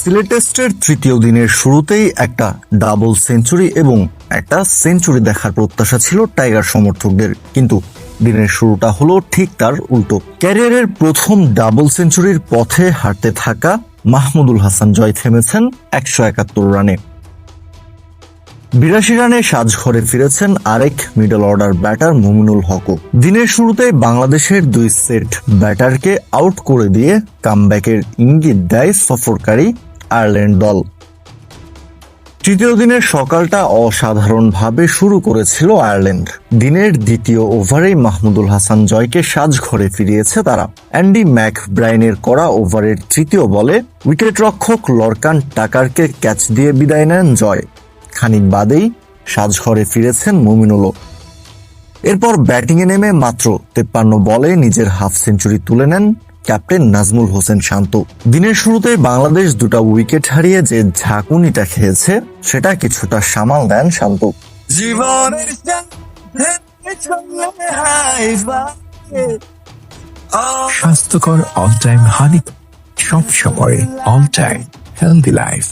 সিলেট টেস্টের তৃতীয় দিনের শুরুতেই একটা ডাবল সেঞ্চুরি এবং একটা সেঞ্চুরি দেখার প্রত্যাশা ছিল টাইগার সমর্থকদের। কিন্তু দিনের শুরুটা হলো ঠিক তার উল্টো। ক্যারিয়ারের প্রথম ডাবল সেঞ্চুরির পথে হাঁটতে থাকা মাহমুদুল হাসান জয় থেমেছেন একশো একাত্তর রানে। বিরাশি রানে সাজঘরে ফিরেছেন আরেক মিডল অর্ডার ব্যাটার মুমিনুল হকও। দিনের শুরুতে বাংলাদেশের দুই সেট ব্যাটারকে আউট করে দিয়ে কামব্যাকের ইঙ্গিত দেয় সফরকারী আয়ারল্যান্ড দল। তৃতীয় দিনের সকালটা অসাধারণভাবে শুরু করেছিল আয়ারল্যান্ড। দিনের দ্বিতীয় ওভারেই মাহমুদুল হাসান জয়কে সাজঘরে ফিরিয়েছে তারা। অ্যান্ডি ম্যাক ব্রাইনের করা ওভারের তৃতীয় বলে উইকেট রক্ষক লরকান টাকারকে ক্যাচ দিয়ে বিদায় নেন জয়। খানিক বাদেই সাজঘরে ফিরেছেন মুমিনুলও। এরপর ব্যাটিংয়ে নেমে মাত্র তেপ্পান্ন বলে নিজের হাফ সেঞ্চুরি তুলে নেন ক্যাপ্টেন নাজমুল হোসেন শান্ত। দিনের শুরুতে বাংলাদেশ দুটো উইকেট হারিয়ে যে ঝাঁকুনিটা খেয়েছে সেটা কিছুটা সামাল দেন শান্ত। জীবনের স্বাস্থ্যকর অল টাইম হানি সব সময় অল টাইম হেলদি লাইফ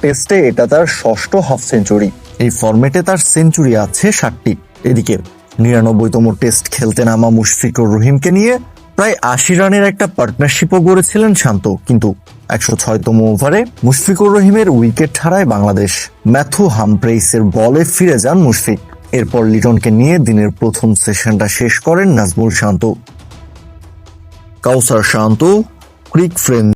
টেস্টে এটা তার ষষ্ঠ হাফ সেঞ্চুরি এই ফরম্যাটে তার সেঞ্চুরি আছে ষাটটি। এদিকে নিরানব্বইতম টেস্ট খেলতে নামা মুশফিকুর রহিমকে নিয়ে প্রায় আশি রানের একটা পার্টনারশিপও গড়েছিলেন শান্ত, কিন্তু একশো ছয়তম ওভারে মুশফিকুর রহিমের উইকেট হারায় বাংলাদেশ। ম্যাথু হামপ্রেইসের বলে ফিরে যান মুশফিক। এরপর লিটনকে নিয়ে দিনের প্রথম সেশনটা শেষ করেন নাজমুল শান্ত। কাউসার শান্ত, ক্রিক ফ্রেন্ড।